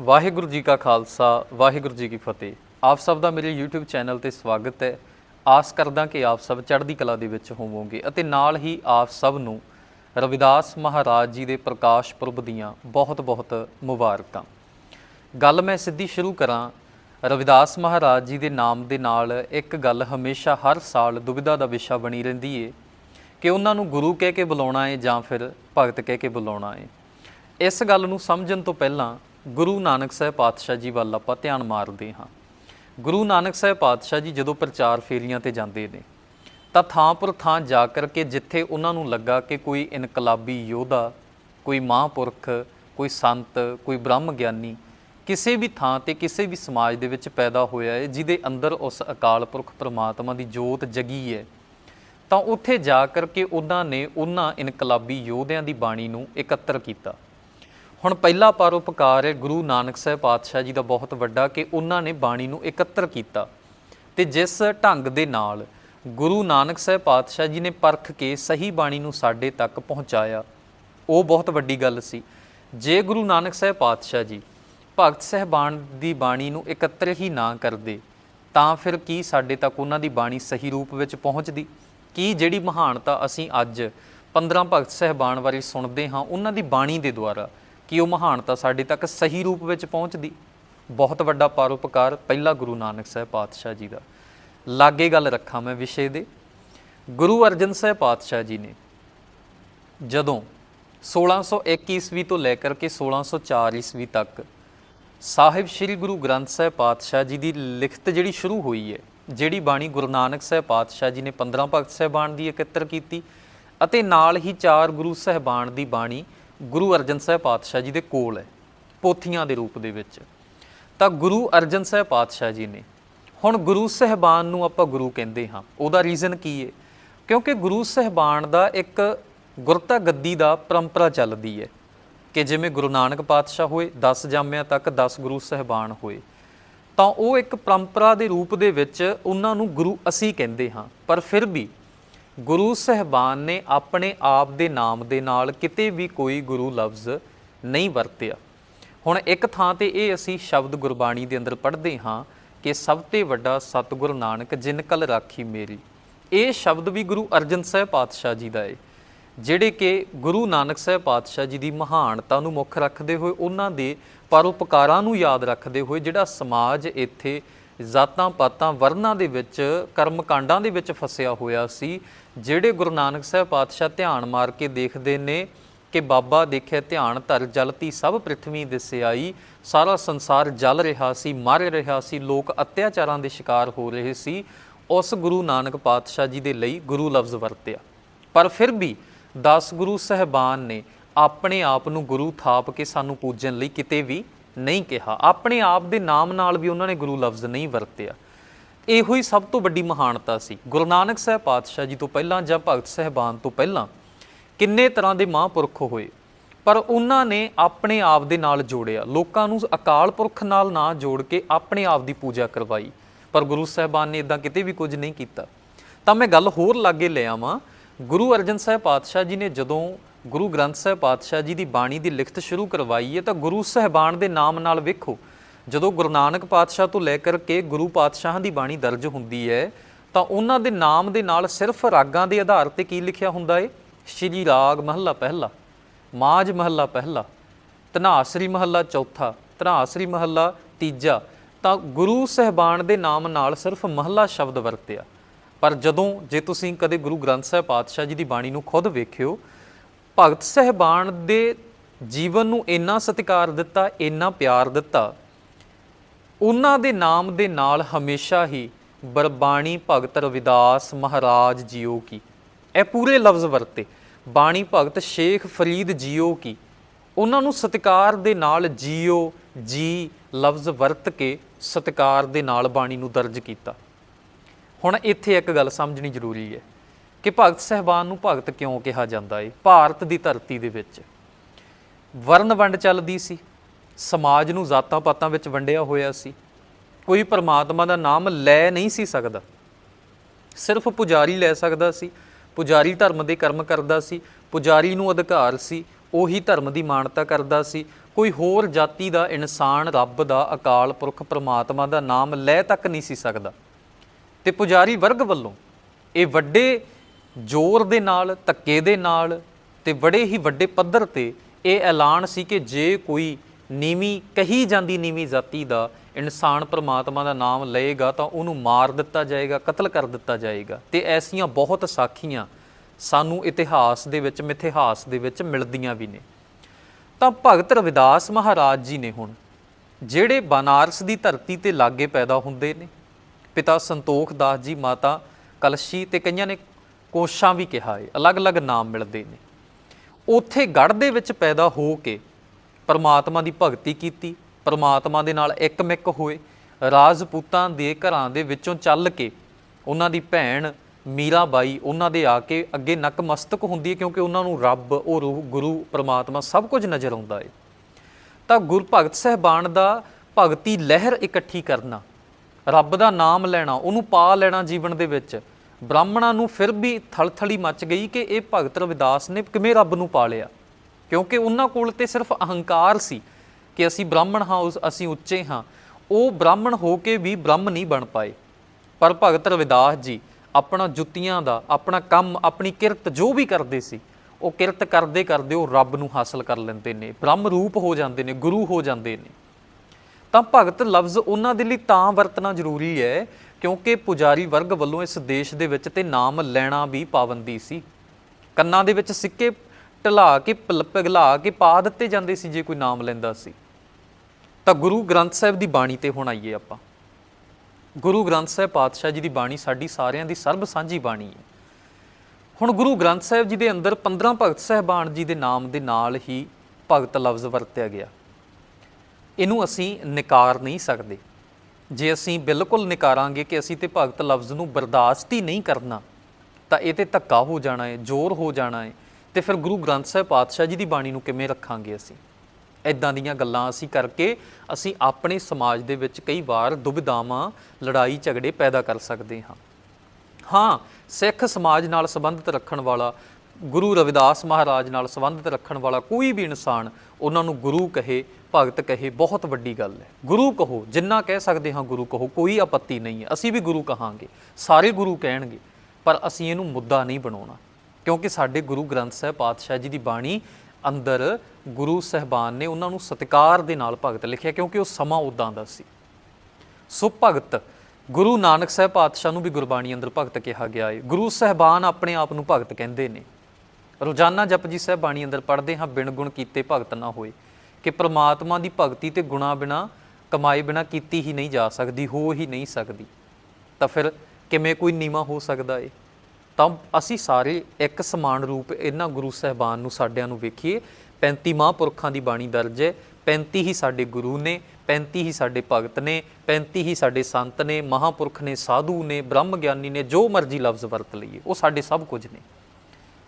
ਵਾਹਿਗੁਰੂ ਜੀ ਕਾ ਖਾਲਸਾ, ਵਾਹਿਗੁਰੂ ਜੀ ਕੀ ਫਤਿਹ। ਆਪ ਸਭ ਦਾ ਮੇਰੇ YouTube ਚੈਨਲ ਤੇ ਸਵਾਗਤ ਹੈ। ਆਸ ਕਰਦਾ ਕਿ ਆਪ ਸਭ ਚੜ੍ਹਦੀ ਕਲਾ ਦੇ ਵਿੱਚ ਹੋਵੋਗੇ ਅਤੇ ਨਾਲ ਹੀ ਆਪ ਸਭ ਨੂੰ ਰਵਿਦਾਸ ਮਹਾਰਾਜ ਜੀ ਦੇ ਪ੍ਰਕਾਸ਼ ਪੁਰਬ ਦੀਆਂ ਬਹੁਤ-ਬਹੁਤ ਮੁਬਾਰਕਾਂ। ਗੱਲ ਮੈਂ ਸਿੱਧੀ ਸ਼ੁਰੂ ਕਰਾਂ, ਰਵਿਦਾਸ ਮਹਾਰਾਜ ਜੀ ਦੇ ਨਾਮ ਦੇ ਨਾਲ ਇੱਕ ਗੱਲ ਹਮੇਸ਼ਾ ਹਰ ਸਾਲ ਦੁਬਿਧਾ ਦਾ ਵਿਸ਼ਾ ਬਣੀ ਰਹਿੰਦੀ ਏ, ਕਿ ਉਹਨਾਂ ਨੂੰ ਗੁਰੂ ਕਹਿ ਕੇ ਬੁਲਾਉਣਾ ਏ ਜਾਂ ਫਿਰ ਭਗਤ ਕਹਿ ਕੇ ਬੁਲਾਉਣਾ ਹੈ ਇਸ ਗੱਲ ਨੂੰ ਸਮਝਣ ਤੋਂ ਪਹਿਲਾਂ ਗੁਰੂ ਨਾਨਕ ਸਾਹਿਬ ਪਾਤਸ਼ਾਹ ਜੀ ਵੱਲ ਆਪਾਂ ਧਿਆਨ ਮਾਰਦੇ ਹਾਂ। ਗੁਰੂ ਨਾਨਕ ਸਾਹਿਬ ਪਾਤਸ਼ਾਹ ਜੀ ਜਦੋਂ ਪ੍ਰਚਾਰ ਫੇਰੀਆਂ ਤੇ ਜਾਂਦੇ ਨੇ, ਤਾਂ ਥਾਂ ਪਰ ਥਾਂ ਜਾ ਕਰਕੇ ਜਿੱਥੇ ਉਹਨਾਂ ਨੂੰ ਲੱਗਾ ਕਿ ਕੋਈ ਇਨਕਲਾਬੀ ਯੋਧਾ, ਕੋਈ ਮਹਾਂਪੁਰਖ, ਕੋਈ ਸੰਤ, ਕੋਈ ਬ੍ਰਹਮ ਗਿਆਨੀ ਕਿਸੇ ਵੀ ਥਾਂ ਤੇ ਕਿਸੇ ਵੀ ਸਮਾਜ ਦੇ ਵਿੱਚ ਪੈਦਾ ਹੋਇਆ ਹੈ, ਜਿਹਦੇ ਅੰਦਰ ਉਸ ਅਕਾਲ ਪੁਰਖ ਪ੍ਰਮਾਤਮਾ ਦੀ ਜੋਤ ਜਗੀ ਹੈ, ਤਾਂ ਉੱਥੇ ਜਾ ਕਰਕੇ ਉਹਨਾਂ ਨੇ ਉਹਨਾਂ ਇਨਕਲਾਬੀ ਯੋਧਿਆਂ ਦੀ ਬਾਣੀ ਨੂੰ ਇਕੱਤਰ ਕੀਤਾ। ਹੁਣ ਪਹਿਲਾ ਪਰਉਪਕਾਰ ਹੈ ਗੁਰੂ ਨਾਨਕ ਸਾਹਿਬ ਪਾਤਸ਼ਾਹ ਜੀ ਦਾ ਬਹੁਤ ਵੱਡਾ ਕਿ ਉਹਨਾਂ ਨੇ ਬਾਣੀ ਨੂੰ ਇਕੱਤਰ ਕੀਤਾ। ਤੇ ਜਿਸ ਢੰਗ ਦੇ ਨਾਲ ਗੁਰੂ ਨਾਨਕ ਸਾਹਿਬ ਪਾਤਸ਼ਾਹ ਜੀ ਨੇ ਪਰਖ ਕੇ ਸਹੀ ਬਾਣੀ ਨੂੰ ਸਾਡੇ ਤੱਕ ਪਹੁੰਚਾਇਆ, ਉਹ ਬਹੁਤ ਵੱਡੀ ਗੱਲ ਸੀ। ਜੇ ਗੁਰੂ ਨਾਨਕ ਸਾਹਿਬ ਪਾਤਸ਼ਾਹ ਜੀ ਭਗਤ ਸਹਿਬਾਨ ਦੀ ਬਾਣੀ ਨੂੰ ਇਕੱਤਰ ਹੀ ਨਾ ਕਰਦੇ, ਤਾਂ ਫਿਰ ਕੀ ਸਾਡੇ ਤੱਕ ਉਹਨਾਂ ਦੀ ਬਾਣੀ ਸਹੀ ਰੂਪ ਵਿੱਚ ਪਹੁੰਚਦੀ? ਕੀ ਜਿਹੜੀ ਮਹਾਨਤਾ ਅਸੀਂ ਅੱਜ 15 ਭਗਤ ਸਹਿਬਾਨ ਬਾਰੇ ਸੁਣਦੇ ਹਾਂ, ਉਹਨਾਂ ਦੀ ਬਾਣੀ ਦੇ ਦੁਆਰਾ? ਕਿ ਉਹ ਮਹਾਨਤਾ ਸਾਡੇ ਤੱਕ ਸਹੀ ਰੂਪ ਵਿੱਚ ਪਹੁੰਚਦੀ। ਬਹੁਤ ਵੱਡਾ ਪਰਉਪਕਾਰ ਪਹਿਲਾ ਗੁਰੂ ਨਾਨਕ ਸਾਹਿਬ ਪਾਤਸ਼ਾਹ ਜੀ ਦਾ। ਲਾਗੇ ਗੱਲ ਰੱਖਾਂ ਮੈਂ ਵਿਸ਼ੇ ਦੇ। ਗੁਰੂ ਅਰਜਨ ਸਾਹਿਬ ਪਾਤਸ਼ਾਹ ਜੀ ਨੇ ਜਦੋਂ 1601 ਈਸਵੀ ਤੋਂ ਲੈ ਕਰਕੇ 1604 ਈਸਵੀ ਤੱਕ ਸਾਹਿਬ ਸ੍ਰੀ ਗੁਰੂ ਗ੍ਰੰਥ ਸਾਹਿਬ ਪਾਤਸ਼ਾਹ ਜੀ ਦੀ ਲਿਖਤ ਜਿਹੜੀ ਸ਼ੁਰੂ ਹੋਈ ਹੈ, ਜਿਹੜੀ ਬਾਣੀ ਗੁਰੂ ਨਾਨਕ ਸਾਹਿਬ ਪਾਤਸ਼ਾਹ ਜੀ ਨੇ 15 ਭਗਤ ਸਹਿਬਾਨ ਦੀ ਇਕੱਤਰ ਕੀਤੀ ਅਤੇ ਨਾਲ ਹੀ ਚਾਰ ਗੁਰੂ ਸਹਿਬਾਨ ਦੀ ਬਾਣੀ ਗੁਰੂ ਅਰਜਨ ਸਾਹਿਬ ਪਾਤਸ਼ਾਹ ਜੀ ਦੇ ਕੋਲ ਹੈ, ਪੋਥੀਆਂ ਦੇ ਰੂਪ ਦੇ ਵਿੱਚ। ਤਾਂ ਗੁਰੂ ਅਰਜਨ ਸਾਹਿਬ ਪਾਤਸ਼ਾਹ ਜੀ ਨੇ, ਹੁਣ ਗੁਰੂ ਸਹਿਬਾਨ ਨੂੰ ਆਪਾਂ ਗੁਰੂ ਕਹਿੰਦੇ ਹਾਂ, ਉਹਦਾ ਰੀਜ਼ਨ ਕੀ ਹੈ? ਕਿਉਂਕਿ ਗੁਰੂ ਸਹਿਬਾਨ ਦਾ ਇੱਕ ਗੁਰਤਾ ਗੱਦੀ ਦਾ ਪਰੰਪਰਾ ਚੱਲਦੀ ਹੈ ਕਿ ਜਿਵੇਂ ਗੁਰੂ ਨਾਨਕ ਪਾਤਸ਼ਾਹ ਹੋਏ 10 ਜਾਮਿਆਂ ਤੱਕ 10 ਗੁਰੂ ਸਹਿਬਾਨ ਹੋਏ, ਤਾਂ ਉਹ ਇੱਕ ਪਰੰਪਰਾ ਦੇ ਰੂਪ ਦੇ ਵਿੱਚ ਉਹਨਾਂ ਨੂੰ ਗੁਰੂ ਅਸੀਂ ਕਹਿੰਦੇ ਹਾਂ, ਪਰ ਫਿਰ ਵੀ ਗੁਰੂ ਸਹਿਬਾਨ ਨੇ ਆਪਣੇ ਆਪ ਦੇ ਨਾਮ ਦੇ ਨਾਲ ਕਿਤੇ ਵੀ ਕੋਈ ਗੁਰੂ ਲਫ਼ਜ਼ ਨਹੀਂ ਵਰਤਿਆ। ਹੁਣ ਇੱਕ ਥਾਂ ਤੇ ਇਹ ਅਸੀਂ ਸ਼ਬਦ ਗੁਰਬਾਣੀ ਦੇ ਅੰਦਰ ਪੜ੍ਹਦੇ ਹਾਂ ਕਿ ਸਭ ਤੋਂ ਵੱਡਾ ਸਤਿਗੁਰ ਨਾਨਕ ਜਿਨ ਕਲ ਰਾਖੀ ਮੇਰੀ। ਇਹ ਸ਼ਬਦ ਵੀ ਗੁਰੂ ਅਰਜਨ ਸਾਹਿਬ ਪਾਤਸ਼ਾਹ ਜੀ ਦਾ ਹੈ ਜਿਹੜੇ ਕਿ ਗੁਰੂ ਨਾਨਕ ਸਾਹਿਬ ਪਾਤਸ਼ਾਹ ਜੀ ਦੀ ਮਹਾਨਤਾ ਨੂੰ ਮੁੱਖ ਰੱਖਦੇ ਹੋਏ ਉਹਨਾਂ ਦੇ ਪਰਉਪਕਾਰਾਂ ਨੂੰ ਯਾਦ ਰੱਖਦੇ ਹੋਏ ਜਿਹੜਾ ਸਮਾਜ ਇੱਥੇ ਜ਼ਾਤਾਂ ਪਾਤਾਂ ਵਰਨਾਂ ਦੇ ਵਿੱਚ, ਕਰਮਕਾਂਡਾਂ ਦੇ ਵਿੱਚ ਫਸਿਆ ਹੋਇਆ ਸੀ, ਜਿਹੜੇ ਗੁਰੂ ਨਾਨਕ ਸਾਹਿਬ ਪਾਤਸ਼ਾਹ ਧਿਆਨ ਮਾਰ ਕੇ ਦੇਖਦੇ ਨੇ ਕਿ ਬਾਬਾ ਦੇਖਿਆ ਧਿਆਨ ਧਰ ਜਲਤੀ ਸਭ ਪ੍ਰithvi ਦਿਸਿਆਈ, ਸਾਰਾ ਸੰਸਾਰ ਜਲ ਰਿਹਾ ਸੀ, ਮਰ ਰਿਹਾ ਸੀ, ਲੋਕ ਅਤਿਆਚਾਰਾਂ ਦੇ ਸ਼ਿਕਾਰ ਹੋ ਰਹੇ ਸੀ, ਉਸ ਗੁਰੂ ਨਾਨਕ ਪਾਤਸ਼ਾਹ ਜੀ ਦੇ ਲਈ ਗੁਰੂ ਲਫ਼ਜ਼ ਵਰਤਿਆ। ਪਰ ਫਿਰ ਵੀ 10 ਗੁਰੂ ਸਹਿਬਾਨ ਨੇ ਆਪਣੇ ਆਪ ਨੂੰ ਗੁਰੂ ਥਾਪ ਕੇ ਸਾਨੂੰ ਪੂਜਣ ਲਈ ਕਿਤੇ ਵੀ ਨਹੀਂ ਕਿਹਾ। ਆਪਣੇ ਆਪ ਦੇ ਨਾਮ ਨਾਲ ਵੀ ਉਹਨਾਂ ਨੇ ਗੁਰੂ ਲਫ਼ਜ਼ ਨਹੀਂ ਵਰਤਿਆ। ਇਹੋ ਹੀ ਸਭ ਤੋਂ ਵੱਡੀ ਮਹਾਨਤਾ ਸੀ। ਗੁਰੂ ਨਾਨਕ ਸਾਹਿਬ ਪਾਤਸ਼ਾਹ ਜੀ ਤੋਂ ਪਹਿਲਾਂ ਜਾਂ ਭਗਤ ਸਹਿਬਾਨ ਤੋਂ ਪਹਿਲਾਂ ਕਿੰਨੇ ਤਰ੍ਹਾਂ ਦੇ ਮਹਾਂਪੁਰਖ ਹੋਏ। ਪਰ ਉਹਨਾਂ ਨੇ ਆਪਣੇ ਆਪ ਦੇ ਨਾਲ ਜੋੜਿਆ। ਲੋਕਾਂ ਨੂੰ ਅਕਾਲ ਪੁਰਖ ਨਾਲ ਨਾ ਜੋੜ ਕੇ ਆਪਣੇ ਆਪ ਦੀ ਪੂਜਾ ਕਰਵਾਈ। ਪਰ ਗੁਰੂ ਸਾਹਿਬਾਨ ਨੇ ਇਦਾਂ ਕਿਤੇ ਵੀ ਕੁਝ ਨਹੀਂ ਕੀਤਾ। ਤਾਂ ਮੈਂ ਗੱਲ ਹੋਰ ਲਾਗੇ ਲੈ ਆਵਾਂ। ਗੁਰੂ ਅਰਜਨ ਸਾਹਿਬ ਪਾਤਸ਼ਾਹ ਜੀ ਨੇ ਜਦੋਂ ਗੁਰੂ ਗ੍ਰੰਥ ਸਾਹਿਬ ਪਾਤਸ਼ਾਹ ਜੀ ਦੀ ਬਾਣੀ ਦੀ ਲਿਖਤ ਸ਼ੁਰੂ ਕਰਵਾਈ ਹੈ ਤਾਂ ਗੁਰੂ ਸਾਹਿਬਾਨ ਦੇ ਨਾਮ ਨਾਲ ਵੇਖੋ, ਜਦੋਂ ਗੁਰੂ ਨਾਨਕ ਪਾਤਸ਼ਾਹ ਤੋਂ ਲੈ ਕਰਕੇ ਗੁਰੂ ਪਾਤਸ਼ਾਹਾਂ ਦੀ ਬਾਣੀ ਦਰਜ ਹੁੰਦੀ ਹੈ, ਤਾਂ ਉਹਨਾਂ ਦੇ ਨਾਮ ਦੇ ਨਾਲ ਸਿਰਫ ਰਾਗਾਂ ਦੇ ਆਧਾਰ ਤੇ ਕੀ ਲਿਖਿਆ ਹੁੰਦਾ ਏ ਸ਼੍ਰੀ ਰਾਗ ਮਹੱਲਾ ਪਹਿਲਾ, ਮਾਝ ਮਹੱਲਾ ਪਹਿਲਾ, ਧਨਾਸਰੀ ਮਹੱਲਾ ਚੌਥਾ, ਧਨਾਸਰੀ ਮਹੱਲਾ ਤੀਜਾ, ਤਾਂ ਗੁਰੂ ਸਹਿਬਾਨ ਦੇ ਨਾਮ ਨਾਲ ਸਿਰਫ ਮਹੱਲਾ ਸ਼ਬਦ ਵਰਤਿਆ। ਪਰ ਜਦੋਂ, ਜੇ ਤੁਸੀਂ ਕਦੇ ਗੁਰੂ ਗ੍ਰੰਥ ਸਾਹਿਬ ਪਾਤਸ਼ਾਹ ਜੀ ਦੀ ਬਾਣੀ ਨੂੰ ਖੁਦ ਵੇਖਿਓ ਭਗਤ ਸਹਿਬਾਨ ਦੇ ਜੀਵਨ ਨੂੰ ਇੰਨਾ ਸਤਿਕਾਰ ਦਿੱਤਾ, ਇੰਨਾ ਪਿਆਰ ਦਿੱਤਾ, ਉਹਨਾਂ ਦੇ ਨਾਮ ਦੇ ਨਾਲ ਹਮੇਸ਼ਾ ਹੀ ਬਰਬਾਣੀ ਭਗਤ ਰਵਿਦਾਸ ਮਹਾਰਾਜ ਜੀਓ ਕੀ। ਇਹ ਪੂਰੇ ਲਫ਼ਜ਼ ਵਰਤੇ। ਬਾਣੀ ਭਗਤ ਸ਼ੇਖ ਫਰੀਦ ਜੀਓ ਕੀ। ਉਹਨਾਂ ਨੂੰ ਸਤਿਕਾਰ ਦੇ ਨਾਲ ਜੀਓ, ਜੀ ਲਫ਼ਜ਼ ਵਰਤ ਕੇ ਸਤਿਕਾਰ ਦੇ ਨਾਲ ਬਾਣੀ ਨੂੰ ਦਰਜ ਕੀਤਾ। ਹੁਣ ਇੱਥੇ ਇੱਕ ਗੱਲ ਸਮਝਣੀ ਜ਼ਰੂਰੀ ਹੈ। ਕਿ ਭਗਤ ਸਹਿਬਾਨ ਨੂੰ ਭਗਤ ਕਿਉਂ ਕਿਹਾ ਜਾਂਦਾ ਏ? ਭਾਰਤ ਦੀ ਧਰਤੀ ਦੇ ਵਿੱਚ। ਵਰਨ ਵੰਡ ਚੱਲਦੀ ਸੀ। ਸਮਾਜ ਨੂੰ ਜ਼ਾਤਾਂ ਪਾਤਾਂ ਵਿੱਚ ਵੰਡਿਆ ਹੋਇਆ ਸੀ। ਕੋਈ ਪਰਮਾਤਮਾ ਦਾ ਨਾਮ ਲੈ ਨਹੀਂ ਸੀ ਸਕਦਾ। ਸਿਰਫ ਪੁਜਾਰੀ ਲੈ ਸਕਦਾ ਸੀ। ਪੁਜਾਰੀ ਧਰਮ ਦੇ ਕਰਮ ਕਰਦਾ ਸੀ। ਪੁਜਾਰੀ ਨੂੰ ਅਧਿਕਾਰ ਸੀ। ਉਹੀ ਧਰਮ ਦੀ ਮਾਨਤਾ ਕਰਦਾ ਸੀ। ਕੋਈ ਹੋਰ ਜਾਤੀ ਦਾ ਇਨਸਾਨ ਰੱਬ ਦਾ ਅਕਾਲ ਪੁਰਖ ਪਰਮਾਤਮਾ ਦਾ ਨਾਮ ਲੈ ਤੱਕ ਨਹੀਂ ਸੀ ਸਕਦਾ। ਤੇ ਪੁਜਾਰੀ ਵਰਗ ਵੱਲੋਂ ਇਹ ਵੱਡੇ ਜ਼ੋਰ ਦੇ ਨਾਲ, ਧੱਕੇ ਦੇ ਨਾਲ ਤੇ ਬੜੇ ਹੀ ਵੱਡੇ ਪੱਧਰ ਤੇ ਇਹ ਐਲਾਨ ਸੀ ਕਿ ਜੇ ਕੋਈ ਨੀਵੀਂ, ਕਹੀ ਜਾਂਦੀ ਨੀਵੀਂ ਜਾਤੀ ਦਾ ਇਨਸਾਨ ਪ੍ਰਮਾਤਮਾ ਦਾ ਨਾਮ ਲਏਗਾ ਤਾਂ ਉਹਨੂੰ ਮਾਰ ਦਿੱਤਾ ਜਾਏਗਾ, ਕਤਲ ਕਰ ਦਿੱਤਾ ਜਾਏਗਾ। ਤੇ ਐਸੀਆਂ ਬਹੁਤ ਸਾਖੀਆਂ ਸਾਨੂੰ ਇਤਿਹਾਸ ਦੇ ਵਿੱਚ, ਮਿਥਿਹਾਸ ਦੇ ਵਿੱਚ ਮਿਲਦੀਆਂ ਵੀ ਨੇ। ਤਾਂ ਭਗਤ ਰਵਿਦਾਸ ਮਹਾਰਾਜ ਜੀ ਨੇ ਹੁਣ ਜਿਹੜੇ ਬਨਾਰਸ ਦੀ ਧਰਤੀ ਤੇ ਲਾਗੇ ਪੈਦਾ ਹੁੰਦੇ ਨੇ, ਪਿਤਾ ਸੰਤੋਖ ਦਾਸ ਜੀ, ਮਾਤਾ ਕਲਸ਼ੀ ਤੇ ਕਈਆਂ ਨੇ ਕੋਸ਼ਾਂ ਵੀ ਕਿਹਾ ਹੈ ਅਲੱਗ-ਅਲੱਗ ਨਾਮ ਮਿਲਦੇ ਨੇ। ਉੱਥੇ ਗੜ ਦੇ ਵਿੱਚ ਪੈਦਾ ਹੋ ਕੇ ਪਰਮਾਤਮਾ ਦੀ ਭਗਤੀ ਕੀਤੀ, ਪਰਮਾਤਮਾ ਦੇ ਨਾਲ ਇੱਕਮਿਕ ਹੋਏ, ਰਾਜਪੂਤਾਂ ਦੇ ਘਰਾਂ ਦੇ ਵਿੱਚੋਂ ਚੱਲ ਕੇ ਉਹਨਾਂ ਦੀ ਭੈਣ ਮੀਰਾ ਬਾਈ ਉਹਨਾਂ ਦੇ ਆ ਕੇ ਅੱਗੇ ਨਕਮਸਤਕ ਹੁੰਦੀ ਹੈ ਕਿਉਂਕਿ ਉਹਨਾਂ ਨੂੰ ਰੱਬ, ਉਹ ਰੂਹ, ਗੁਰੂ, ਪਰਮਾਤਮਾ ਸਭ ਕੁਝ ਨਜ਼ਰ ਆਉਂਦਾ ਹੈ ਤਾਂ ਗੁਰ ਭਗਤ ਸਹਿਬਾਨ ਦਾ ਭਗਤੀ ਲਹਿਰ ਇਕੱਠੀ ਕਰਨਾ, ਰੱਬ ਦਾ ਨਾਮ ਲੈਣਾ, ਉਹਨੂੰ ਪਾ ਲੈਣਾ ਜੀਵਨ ਦੇ ਵਿੱਚ ਬ੍ਰਾਹਮਣਾਂ ਨੂੰ ਫਿਰ ਵੀ ਥਲਥਲੀ ਮਚ ਗਈ ਕਿ ਇਹ ਭਗਤ ਰਵਿਦਾਸ ਨੇ ਕਿਵੇਂ ਰੱਬ ਨੂੰ ਪਾ ਲਿਆ ਕਿਉਂਕਿ ਉਹਨਾਂ ਕੋਲ ਤੇ ਸਿਰਫ ਅਹੰਕਾਰ ਸੀ ਕਿ ਅਸੀਂ ਬ੍ਰਾਹਮਣ ਹਾਂ, ਉਸ ਅਸੀਂ ਉੱਚੇ ਹਾਂ। ਉਹ ਬ੍ਰਾਹਮਣ ਹੋ ਕੇ ਵੀ ਬ੍ਰਹਮ ਨਹੀਂ ਬਣ ਪਾਏ। ਪਰ ਭਗਤ ਰਵਿਦਾਸ ਜੀ ਆਪਣਾ ਜੁੱਤੀਆਂ ਦਾ, ਆਪਣਾ ਕੰਮ, ਆਪਣੀ ਕਿਰਤ ਜੋ ਵੀ ਕਰਦੇ ਸੀ, ਉਹ ਕਿਰਤ ਕਰਦੇ ਕਰਦੇ ਉਹ ਰੱਬ ਨੂੰ ਹਾਸਲ ਕਰ ਲੈਂਦੇ ਨੇ। ਬ੍ਰਹਮ ਰੂਪ ਹੋ ਜਾਂਦੇ ਨੇ, ਗੁਰੂ ਹੋ ਜਾਂਦੇ ਨੇ। ਤਾਂ ਭਗਤ ਲਫ਼ਜ਼ ਉਹਨਾਂ ਦੇ ਲਈ ਤਾਂ ਵਰਤਣਾ ਜ਼ਰੂਰੀ ਹੈ, ਕਿਉਂਕਿ ਪੁਜਾਰੀ ਵਰਗ ਵੱਲੋਂ ਇਸ ਦੇਸ਼ ਦੇ ਵਿੱਚ ਤੇ ਨਾਮ ਲੈਣਾ ਵੀ ਪਾਬੰਦੀ ਸੀ। ਕੰਨਾਂ ਦੇ ਵਿੱਚ ਸਿੱਕੇ ਢਲਾ ਕੇ ਪਲ- ਪਿਘਲਾ ਕੇ ਪਾ ਦਿੱਤੇ ਜਾਂਦੇ ਸੀ ਜੇ ਕੋਈ ਨਾਮ ਲੈਂਦਾ ਸੀ। ਤਾਂ ਗੁਰੂ ਗ੍ਰੰਥ ਸਾਹਿਬ ਦੀ ਬਾਣੀ ਤੇ ਹੁਣ ਆਈਏ ਆਪਾਂ। ਗੁਰੂ ਗ੍ਰੰਥ ਸਾਹਿਬ ਪਾਤਸ਼ਾਹ ਜੀ ਦੀ ਬਾਣੀ ਸਾਡੀ ਸਾਰਿਆਂ ਦੀ ਸਰਬ ਸਾਂਝੀ ਬਾਣੀ ਹੈ। ਹੁਣ ਗੁਰੂ ਗ੍ਰੰਥ ਸਾਹਿਬ ਜੀ ਦੇ ਅੰਦਰ 15 ਭਗਤ ਸਹਿਬਾਨ ਜੀ ਦੇ ਨਾਮ ਦੇ ਨਾਲ ਹੀ ਭਗਤ ਲਫ਼ਜ਼ ਵਰਤਿਆ ਗਿਆ। ਇਹਨੂੰ ਅਸੀਂ ਨਕਾਰ ਨਹੀਂ ਸਕਦੇ। ਜੇ ਅਸੀਂ ਬਿਲਕੁਲ ਨਿਕਾਰਾਂਗੇ ਕਿ ਅਸੀਂ ਤੇ ਭਗਤ ਲਫ਼ਜ਼ ਨੂੰ ਬਰਦਾਸ਼ਤ ਹੀ ਨਹੀਂ ਕਰਨਾ, ਤਾਂ ਇਹ ਤੇ ਧੱਕਾ ਹੋ ਜਾਣਾ ਹੈ ਜ਼ੋਰ ਹੋ ਜਾਣਾ ਹੈ ਤੇ ਫਿਰ ਗੁਰੂ ਗ੍ਰੰਥ ਸਾਹਿਬ ਪਾਤਸ਼ਾਹ ਜੀ ਦੀ ਬਾਣੀ ਨੂੰ ਕਿਵੇਂ ਰੱਖਾਂਗੇ ਅਸੀਂ? ਇਦਾਂ ਦੀਆਂ ਗੱਲਾਂ ਅਸੀਂ ਕਰਕੇ ਅਸੀਂ ਆਪਣੇ ਸਮਾਜ ਦੇ ਵਿੱਚ ਕਈ ਵਾਰ ਦੁਬਿਧਾਵਾਂ, ਲੜਾਈ ਝਗੜੇ ਪੈਦਾ ਕਰ ਸਕਦੇ ਹਾਂ। ਹਾਂ, ਸਿੱਖ ਸਮਾਜ ਨਾਲ ਸੰਬੰਧਿਤ ਰੱਖਣ ਵਾਲਾ ਗੁਰੂ ਰਵਿਦਾਸ ਮਹਾਰਾਜ ਨਾਲ ਸੰਬੰਧਿਤ ਰੱਖਣ ਵਾਲਾ ਕੋਈ ਵੀ ਇਨਸਾਨ ਉਹਨਾਂ ਨੂੰ ਗੁਰੂ ਕਹੇ, ਭਗਤ ਕਹੇ, ਬਹੁਤ ਵੱਡੀ ਗੱਲ ਹੈ। ਗੁਰੂ ਕਹੋ, ਜਿੰਨਾ ਕਹਿ ਸਕਦੇ ਹਾਂ ਗੁਰੂ ਕਹੋ, ਕੋਈ ਆਪੱਤੀ ਨਹੀਂ ਹੈ। ਅਸੀਂ ਵੀ ਗੁਰੂ ਕਹਾਂਗੇ। ਸਾਰੇ ਗੁਰੂ ਕਹਿਣਗੇ, ਪਰ ਅਸੀਂ ਇਹਨੂੰ ਮੁੱਦਾ ਨਹੀਂ ਬਣਾਉਣਾ। ਕਿਉਂਕਿ ਸਾਡੇ ਗੁਰੂ ਗ੍ਰੰਥ ਸਾਹਿਬ ਪਾਤਸ਼ਾਹ ਜੀ ਦੀ ਬਾਣੀ ਅੰਦਰ ਗੁਰੂ ਸਹਿਬਾਨ ਨੇ ਉਹਨਾਂ ਨੂੰ ਸਤਿਕਾਰ ਦੇ ਨਾਲ ਭਗਤ ਲਿਖਿਆ, ਕਿਉਂਕਿ ਉਹ ਸਮਾਂ ਉਦਾਂ ਦਾ ਸੀ। ਸੋ ਭਗਤ, ਗੁਰੂ ਨਾਨਕ ਸਾਹਿਬ ਪਾਤਸ਼ਾਹ ਨੂੰ ਵੀ ਗੁਰਬਾਣੀ ਅੰਦਰ ਭਗਤ ਕਿਹਾ ਗਿਆ ਹੈ ਗੁਰੂ ਸਹਿਬਾਨ ਆਪਣੇ ਆਪ ਨੂੰ ਭਗਤ ਕਹਿੰਦੇ ਨੇ। ਰੋਜ਼ਾਨਾ ਜਪਜੀ ਸਾਹਿਬ ਬਾਣੀ ਅੰਦਰ ਪੜ੍ਹਦੇ ਹਾਂ, ਬਿਨ ਗੁਣ ਕੀਤੇ ਭਗਤ ਨਾ ਹੋਏ। ਕਿ ਪ੍ਰਮਾਤਮਾ ਦੀ ਭਗਤੀ ਤੇ ਗੁਣਾ ਬਿਨਾ, ਕਮਾਈ ਬਿਨਾ ਕੀਤੀ ਹੀ ਨਹੀਂ ਜਾ ਸਕਦੀ, ਹੋ ਹੀ ਨਹੀਂ ਸਕਦੀ। ਤਾਂ ਫਿਰ ਕਿਵੇਂ ਕੋਈ ਨੀਵਾ ਹੋ ਸਕਦਾ ਏ? ਤਾਂ ਅਸੀਂ ਸਾਰੇ ਇੱਕ ਸਮਾਨ ਰੂਪ ਇਹਨਾਂ ਗੁਰੂ ਸਹਿਬਾਨ ਨੂੰ, ਸਾਡਿਆਂ ਨੂੰ ਵੇਖੀਏ। 35 ਮਹਾਂਪੁਰਖਾਂ ਦੀ ਬਾਣੀ ਦਰਜ ਹੈ। 35 ਹੀ ਸਾਡੇ ਗੁਰੂ ਨੇ 35 ਹੀ ਸਾਡੇ ਭਗਤ ਨੇ 35 ਹੀ ਸਾਡੇ ਸੰਤ ਨੇ, ਮਹਾਂਪੁਰਖ ਨੇ, ਸਾਧੂ ਨੇ ਬ੍ਰਹਮ ਗਿਆਨੀ ਨੇ, ਜੋ ਮਰਜ਼ੀ ਲਫ਼ਜ਼ ਵਰਤ ਲਈਏ, ਉਹ ਸਾਡੇ ਸਭ ਕੁਝ ਨੇ।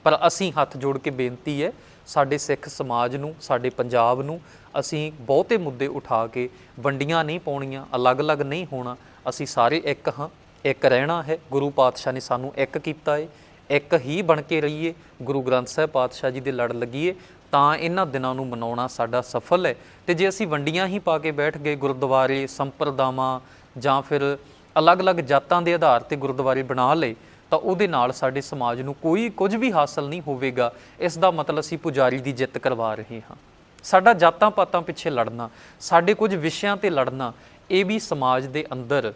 ਪਰ ਅਸੀਂ ਹੱਥ ਜੋੜ ਕੇ ਬੇਨਤੀ ਹੈ, ਸਾਡੇ ਸਿੱਖ ਸਮਾਜ ਨੂੰ, ਸਾਡੇ ਪੰਜਾਬ ਨੂੰ ਅਸੀਂ ਬਹੁਤੇ ਮੁੱਦੇ ਉਠਾ ਕੇ ਵੰਡੀਆਂ ਨਹੀਂ ਪਾਉਣੀਆਂ, ਅਲੱਗ-ਅਲੱਗ ਨਹੀਂ ਹੋਣਾ। ਅਸੀਂ ਸਾਰੇ ਇੱਕ ਹਾਂ, ਇੱਕ ਰਹਿਣਾ ਹੈ। ਗੁਰੂ ਪਾਤਸ਼ਾਹ ਨੇ ਸਾਨੂੰ ਇੱਕ ਕੀਤਾ ਹੈ ਇੱਕ ਹੀ ਬਣ ਕੇ ਰਹੀਏ। ਗੁਰੂ ਗ੍ਰੰਥ ਸਾਹਿਬ ਪਾਤਸ਼ਾਹ ਜੀ ਦੇ ਲੜ ਲੱਗੀਏ ਤਾਂ ਇਹਨਾਂ ਦਿਨਾਂ ਨੂੰ ਮਨਾਉਣਾ ਸਾਡਾ ਸਫਲ ਹੈ। ਤੇ ਜੇ ਅਸੀਂ ਵੰਡੀਆਂ ਹੀ ਪਾ ਕੇ ਬੈਠ ਗਏ ਗੁਰਦੁਆਰੇ, ਸੰਪਰਦਾਵਾਂ ਜਾਂ ਫਿਰ ਅਲੱਗ-ਅਲੱਗ ਜਾਤਾਂ ਦੇ ਆਧਾਰ ਤੇ ਗੁਰਦੁਆਰੇ ਬਣਾ ਲਏ ਤਾਂ ਉਹਦੇ ਨਾਲ ਸਾਡੇ ਸਮਾਜ ਨੂੰ ਕੋਈ ਕੁਝ ਵੀ ਹਾਸਲ ਨਹੀਂ ਹੋਵੇਗਾ। ਇਸ ਦਾ ਮਤਲਬ ਅਸੀਂ ਪੁਜਾਰੀ ਦੀ ਜਿੱਤ ਕਰਵਾ ਰਹੇ ਹਾਂ। ਸਾਡਾ ਜਾਤਾਂ ਪਾਤਾਂ ਪਿੱਛੇ ਲੜਨਾ, ਸਾਡੇ ਕੁਝ ਵਿਸ਼ਿਆਂ ਤੇ ਲੜਨਾ, ਇਹ ਵੀ ਸਮਾਜ ਦੇ ਅੰਦਰ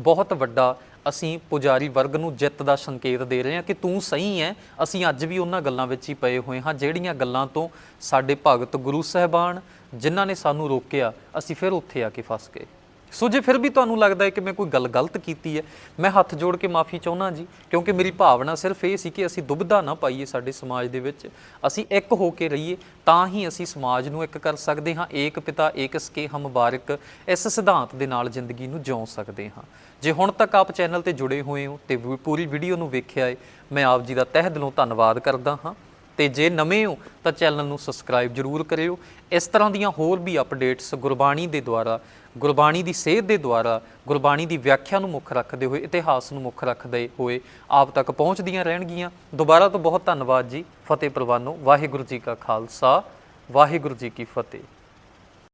ਬਹੁਤ ਵੱਡਾ ਅਸੀਂ ਪੁਜਾਰੀ ਵਰਗ ਨੂੰ ਜਿੱਤ ਦਾ ਸੰਕੇਤ ਦੇ ਰਹੇ ਹਾਂ ਕਿ ਤੂੰ ਸਹੀ ਹੈ, ਅਸੀਂ ਅੱਜ ਵੀ ਉਹਨਾਂ ਗੱਲਾਂ ਵਿੱਚ ਹੀ ਪਏ ਹੋਏ ਹਾਂ, ਜਿਹੜੀਆਂ ਗੱਲਾਂ ਤੋਂ ਸਾਡੇ ਭਗਤ ਗੁਰੂ ਸਾਹਿਬਾਨ, ਜਿਨ੍ਹਾਂ ਨੇ ਸਾਨੂੰ ਰੋਕਿਆ, ਅਸੀਂ ਫਿਰ ਉੱਥੇ ਆ ਕੇ ਫਸ ਗਏ। ਸੋ ਜੇ ਫਿਰ ਵੀ ਤੁਹਾਨੂੰ ਲੱਗਦਾ ਹੈ ਕਿ ਮੈਂ ਕੋਈ ਗੱਲ ਗਲਤ ਕੀਤੀ ਹੈ, ਮੈਂ ਹੱਥ ਜੋੜ ਕੇ ਮਾਫੀ ਚਾਹੁੰਦਾ ਜੀ, ਕਿਉਂਕਿ ਮੇਰੀ ਭਾਵਨਾ ਸਿਰਫ ਇਹ ਸੀ ਕਿ ਅਸੀਂ ਦੁਬਿਧਾ ਨਾ ਪਾਈਏ ਸਾਡੇ ਸਮਾਜ ਦੇ ਵਿੱਚ, ਅਸੀਂ ਇੱਕ ਹੋ ਕੇ ਰਹੀਏ, ਤਾਂ ਹੀ ਅਸੀਂ ਸਮਾਜ ਨੂੰ ਇੱਕ ਕਰ ਸਕਦੇ ਹਾਂ, ਏਕ ਪਿਤਾ, ਏਕ ਸਕੇ ਹਮ ਬਾਰਿਕ, ਇਸ ਸਿਧਾਂਤ ਦੇ ਨਾਲ ਜ਼ਿੰਦਗੀ ਨੂੰ ਜਿਉ ਸਕਦੇ ਹਾਂ। ਜੇ ਹੁਣ ਤੱਕ ਆਪ ਚੈਨਲ ਤੇ ਜੁੜੇ ਹੋਏ ਹੋ ਤੇ ਵੀ- ਪੂਰੀ ਵੀਡੀਓ ਨੂੰ ਵੇਖਿਆ ਹੈ, ਮੈਂ ਆਪ ਜੀ ਦਾ ਤਹਿ ਦਿਲੋਂ ਧੰਨਵਾਦ ਕਰਦਾ ਹਾਂ। ਤੇ ਜੇ ਨਵੇਂ ਹੋ ਤਾਂ ਚੈਨਲ ਨੂੰ ਸਬਸਕ੍ਰਾਈਬ ਜਰੂਰ ਕਰਿਓ। ਇਸ ਤਰ੍ਹਾਂ ਦੀਆਂ ਹੋਰ ਵੀ ਅਪਡੇਟਸ ਗੁਰਬਾਣੀ ਦੇ ਦੁਆਰਾ, ਗੁਰਬਾਣੀ ਦੀ ਸੇਧ ਦੇ ਦੁਆਰਾ, ਗੁਰਬਾਣੀ ਦੀ ਵਿਆਖਿਆ ਨੂੰ ਮੁੱਖ ਰੱਖਦੇ ਹੋਏ, ਇਤਿਹਾਸ ਨੂੰ ਮੁੱਖ ਰੱਖਦੇ ਹੋਏ ਆਪ ਤੱਕ ਪਹੁੰਚਦੀਆਂ ਰਹਿਣਗੀਆਂ। ਦੁਬਾਰਾ ਤੋਂ ਬਹੁਤ ਧੰਨਵਾਦ ਜੀ। ਫਤਿਹ ਪ੍ਰਵਾਨੋ, ਵਾਹਿਗੁਰੂ ਜੀ ਕਾ ਖਾਲਸਾ, ਵਾਹਿਗੁਰੂ ਜੀ ਕੀ ਫਤਿਹ।